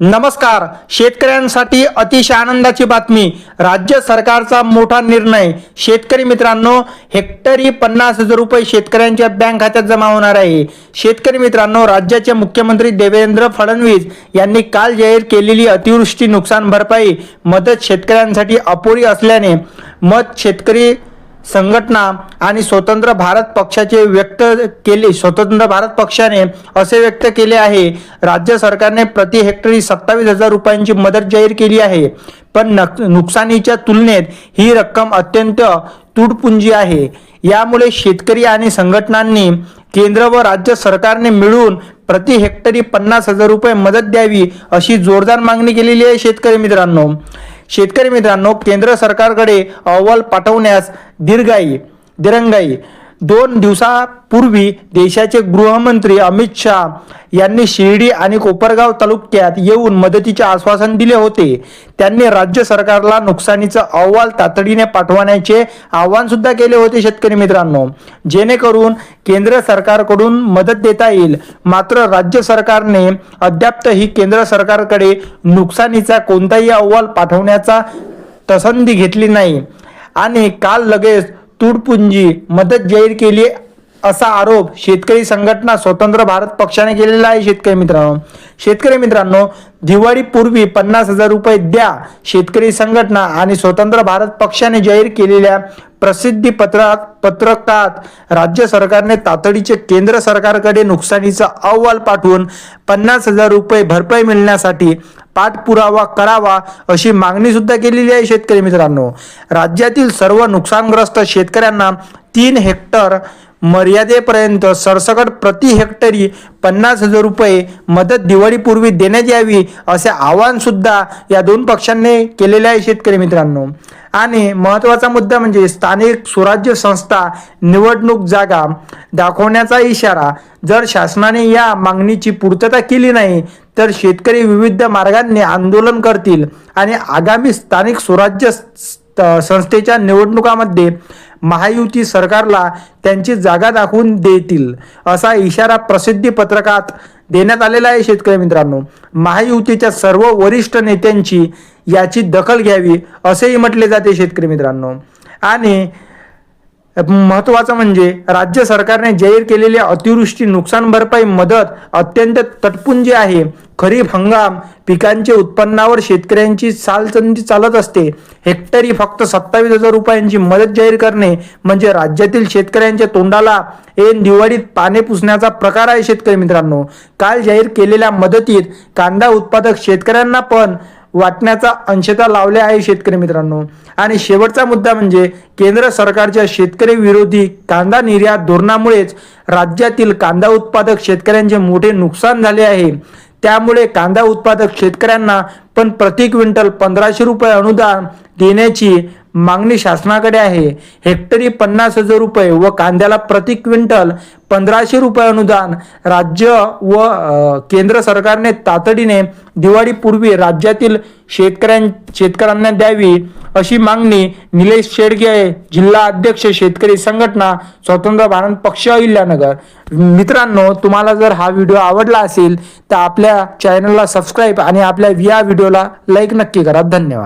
नमस्कार. शेतकऱ्यांसाठी अतिशय आनंदाची बातमी. राज्य सरकारचा मोठा निर्णय. शेतकरी मित्रांनो हेक्टरी पन्नास हजार रुपये शेतकऱ्यांच्या बँक खात्यात जमा होणार आहे. शेतकरी मित्रांनो राज्याचे मुख्यमंत्री देवेंद्र फडणवीस यांनी काल जाहीर केलेली अतिवृष्टी नुकसान भरपाई मदत शेतकऱ्यांसाठी अपुरी असल्याने मत शेतकरी संघटना आणि स्वतंत्र भारत पक्षाचे व्यक्त केले स्वतंत्र भारत पक्षाने असे व्यक्त केले आहे राज्य सरकारने प्रति हेक्टरी सत्तावीस हजार रुपयांची मदत जाहीर केली आहे. पण नक नुकसानीच्या तुलनेत ही रक्कम अत्यंत तुटपुंजी आहे. यामुळे शेतकरी आणि संघटनांनी केंद्र व राज्य सरकारने मिळून प्रति हेक्टरी पन्नास हजार रुपये मदत द्यावी अशी जोरदार मागणी केलेली आहे शेतकरी मित्रांनो. शेतकरी मित्रांनो केंद्र सरकारकडे अहवाल पाठवण्यास दीर्घाई दिरंगाई दोन दिवसापूर्वी देशाचे गृहमंत्री अमित शहा यांनी शिर्डी आणि कोपरगाव तालुक्यात येऊन मदतीचे आश्वासन दिले होते. त्यांनी राज्य सरकारला नुकसानीचा अहवाल तातडीने पाठवण्याचे आवाहन सुद्धा केले होते शेतकरी मित्रांनो. जेणेकरून केंद्र सरकारकडून मदत देता येईल. मात्र राज्य सरकारने अद्यापही केंद्र सरकारकडे नुकसानीचा कोणताही अहवाल पाठवण्याचा तसंदी घेतली नाही. आणि काल लगेच तुडपुंजी मदत जाहीर केली असा आरोप शेतकरी संघटना स्वतंत्र भारत पक्षाने केलेला आहे शेतकरी मित्रांनो. शेतकरी मित्रांनो दिवाळीपूर्वी पन्नास हजार रुपये द्या शेतकरी संघटना आणि स्वतंत्र भारत पक्षाने जाहीर केलेल्या प्रसिद्धी पत्रात पत्रकात राज्य सरकारने तातडीचे केंद्र सरकारकडे नुकसानीचा अहवाल पाठवून पन्नास हजार रुपये भरपाई मिळण्यासाठी पाठपुरावा करावा अशी मागणी सुद्धा केलेली आहे शेतकरी मित्रांनो. राज्यातील सर्व नुकसानग्रस्त शेतकऱ्यांना तीन हेक्टर मर्यादेपर्यंत सरसकट प्रति हेक्टरी पन्नास हजार रुपये मदत दिवाळीपूर्वी देण्यात यावी असे आवाहन सुद्धा या दोन पक्षांनी केलेले आहे शेतकरी मित्रांनो. आणि महत्त्वाचा मुद्दा म्हणजे स्थानिक स्वराज्य संस्था निवडणूक जागा दाखवण्याचा इशारा. जर शासनाने या मागणीची पूर्तता केली नाही तर शेतकरी विविध मार्गांनी आंदोलन करतील आणि आगामी स्थानिक स्वराज्य संस्थेच्या निवडणुकामध्ये महायुती सरकारला त्यांची जागा दाखवून देतील असा इशारा प्रसिद्धी पत्रकात देण्यात आलेला आहे शेतकरी मित्रांनो. महायुतीच्या सर्व वरिष्ठ नेत्यांची याची दखल घ्यावी असेही म्हटले जाते शेतकरी मित्रांनो. आणि महत्वाचं म्हणजे राज्य सरकारने जाहीर केलेली अतिवृष्टी नुकसान भरपाई मदत अत्यंत तटपुंजी आहे. खरीप हंगाम पिकांचे उत्पन्नावर शेतकऱ्यांची चालचंदी चालत असते. हेक्टरी फक्त सत्तावीस हजार रुपयांची मदत जाहीर करणे म्हणजे राज्यातील शेतकऱ्यांच्या तोंडाला ऐन दिवाळीत पाने पुसण्याचा प्रकार आहे शेतकरी मित्रांनो. काल जाहीर केलेल्या मदतीत कांदा उत्पादक शेतकऱ्यांना पण वाटण्याचा अंशता लावले आहे शेतकरी मित्रांनो. आणि शेवटचा मुद्दा म्हणजे केंद्र सरकारच्या शेतकरी विरोधी कांदा निर्यात धोरणामुळेच राज्यातील कांदा उत्पादक शेतकऱ्यांचे मोठे नुकसान झाले आहे. त्यामुळे कांदा उत्पादक शेतकऱ्यांना पण प्रति क्विंटल पंधराशे रुपये अनुदान देण्याची मागणी शासनाकडे आहे. हेक्टरी पन्नास हजार रुपये व कांद्याला प्रति क्विंटल पंधराशे रुपये अनुदान. राज्य व केंद्र सरकारने तातडीने दिवाळीपूर्वी राज्यातील शेतकऱ्यां शेतकऱ्यांना द्यावी अशी मागणी निलेश शेडगे जिल्हा अध्यक्ष शेतकरी संघटना स्वतंत्र भारत पक्ष अहिल्यानगर. मित्रांनो तुम्हाला जर हा व्हिडिओ आवडला असेल तर आपल्या चॅनलला सबस्क्राईब आणि आपल्या या व्हिडिओला लाईक नक्की करा. धन्यवाद.